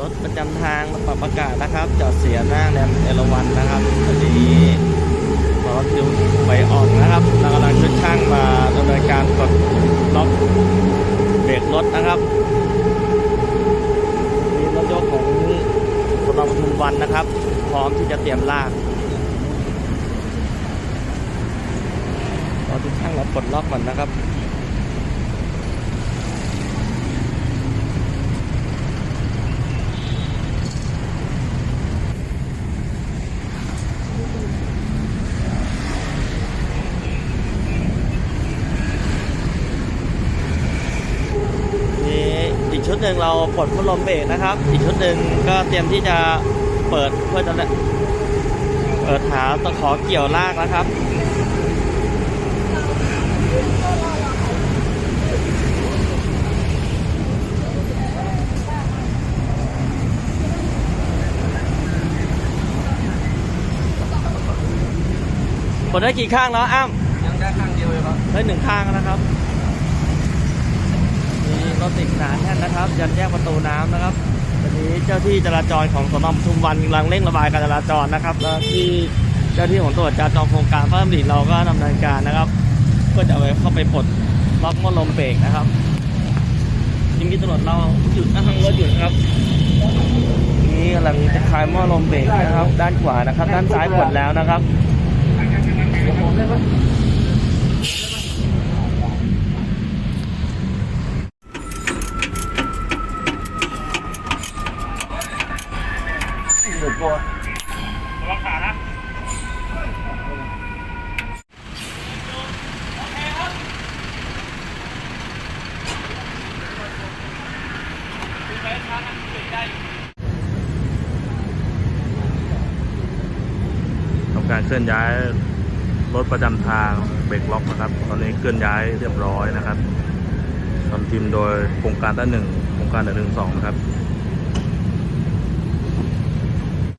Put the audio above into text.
รถประจำทางปรับอากาศนะครับ จอดเสียหน้าแรมเอราวันนะครับตอนนี้รถยุไปออกนะครับเรากำลังชุดช่างมาดำเนินการกดล็อกเบรกรถนะครับมีรถยกของสนปทุมวันนะครับ พร้อมที่จะเตรียมลากราชุดช่างเราปลดล็อกมันนะครับ นี่อีก ชุดหนึ่งเราปลดพัดลมเบรกนะครับ อีกชุดหนึ่งก็เตรียมที่จะเปิดเพื่อจะเปิดหาตะขอเกี่ยวลากนะครับปลดได้กี่ข้างแล้วอ้ำยังได้ข้างเดียวเลยครับได้หนึ่งข้างนะครับมี รถติดหนาแน่นนะครับ ยันแยกประตูน้ำนะครับวันนี้เจ้าที่จราจรของสนปทุมวันกำลังเร่งระบายการจราจรนะครับแล้วที่เจ้าที่ของตรวจจราจรโครงการพระราชดำริเราก็ดำเนินการนะครับเพื่อจะเอาไปเข้าไปปลดล็อกมอลมเบรกนะครับทีนี้ตำรวจเราหยุดนั่งรถหยุดครับนี่กำลังจะคลายม้อลมเบรกนะครับ ด้านขวานะครับ ด้านซ้ายปลดแล้วนะครับ หยุดก่อนระวังขานะทำการเคลื่อนย้ายรถประจำทางเบรกล็อกนะครับ ตอนนี้เคลื่อนย้ายเรียบร้อยนะครับทำทีมโดยโครงการต้านหนึ่งโครงการหนึ่งสองนะครับ